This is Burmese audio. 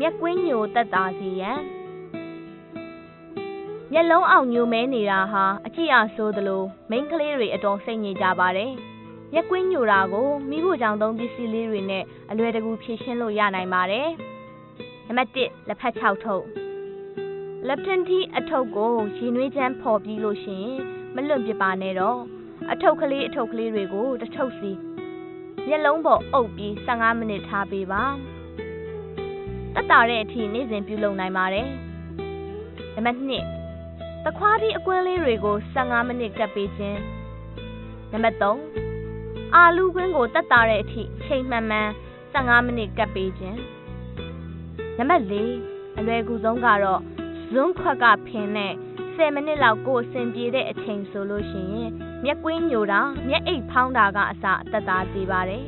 မျက်ကွင်းညိုတက်တာစီရန်မျက်လုံးအောင်ညိုမဲနေတာဟာအကြည့်အဆိုးသလိုမိန်းကလေးတွေအတော်စိတ်ညစ်ကြပါတယ်။မျက်ကွင်းညိုတာကိုမိဖို့ကြောင့်သုံးပစ္စည်းလေးတွေနဲ့အလွယ်တကူဖြည့်ရှင်းလို့ရနိုင်ပါတယ်။နံပါတ်1လက်ဖက်6ထုပ်လက်တင်တီအထုပ်ကိုရေနွေးချမ်းဖော်ပြီးလို့ရှိရင်မလွတ်ပြပါနဲ့တော့အထုပ်ကလေးအထုပ်ကလေးတွေကိုတစ်ထုပ်စီမျက်လုံးပေါ်အုပ်ပြီး15မိနစ်ထားပေးပါ တက်တာတဲ့အထိနေ့စဉ်ပြုလုပ်နိုင်ပါတယ်နံပါတ်2တခွားဒီအကွင်းလေးတွေကို15မိနစ်ကပ်ပေးခြင်းနံပါတ်3အာလူကွင်းကိုတက်တာတဲ့အထိချိန်မှန်မှန်15မိနစ်ကပ်ပေးခြင်းနံပါတ်4အလွယ်ကူဆုံးကတော့ဇွန်းခွက်ကဖင်နဲ့10မိနစ်လောက်ကိုအဆင်ပြေတဲ့အချိန်ဆိုလို့ရှိရင်မျက်ကွင်းညိုတာမျက်အိတ်ဖောင်းတာကအစအသက်သာစေပါတယ်